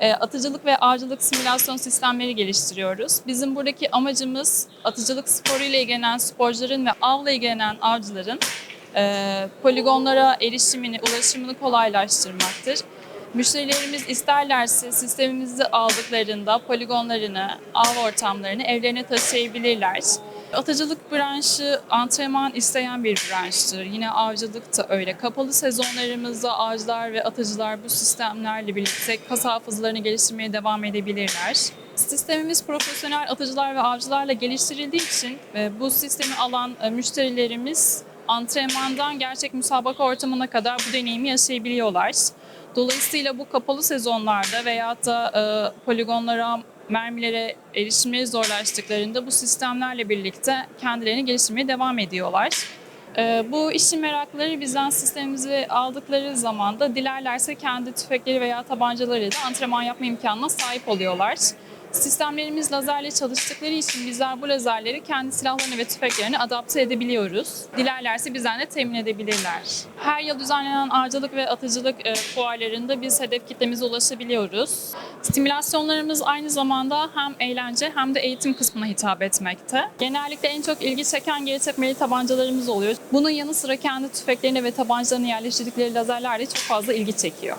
e, atıcılık ve avcılık simülasyon sistemleri geliştiriyoruz. Bizim buradaki amacımız atıcılık sporuyla ilgilenen sporcuların ve avla ilgilenen avcıların e, poligonlara erişimini, ulaşımını kolaylaştırmaktır. Müşterilerimiz isterlerse sistemimizi aldıklarında poligonlarını, av ortamlarını evlerine taşıyabilirler. Atıcılık branşı antrenman isteyen bir branştır. Yine avcılık da öyle. Kapalı sezonlarımızda avcılar ve atıcılar bu sistemlerle birlikte kas hafızalarını geliştirmeye devam edebilirler. Sistemimiz profesyonel atıcılar ve avcılarla geliştirildiği için e, bu sistemi alan e, müşterilerimiz antrenmandan gerçek müsabaka ortamına kadar bu deneyimi yaşayabiliyorlar. Dolayısıyla bu kapalı sezonlarda veyahut da e, poligonlara, mermilere erişimleri zorlaştıklarında bu sistemlerle birlikte kendilerini geliştirmeye devam ediyorlar. E, bu işin merakları bizden sistemimizi aldıkları zaman da dilerlerse kendi tüfekleri veya tabancalarıyla antrenman yapma imkanına sahip oluyorlar. Sistemlerimiz lazerle çalıştıkları için bizler bu lazerleri kendi silahlarına ve tüfeklerine adapte edebiliyoruz. Dilerlerse bizden de temin edebilirler. Her yıl düzenlenen avcılık ve atıcılık e, fuarlarında biz hedef kitlemize ulaşabiliyoruz. Stimülasyonlarımız aynı zamanda hem eğlence hem de eğitim kısmına hitap etmekte. Genellikle en çok ilgi çeken geri tepmeli tabancalarımız oluyor. Bunun yanı sıra kendi tüfeklerine ve tabancalarını yerleştirdikleri lazerler de çok fazla ilgi çekiyor.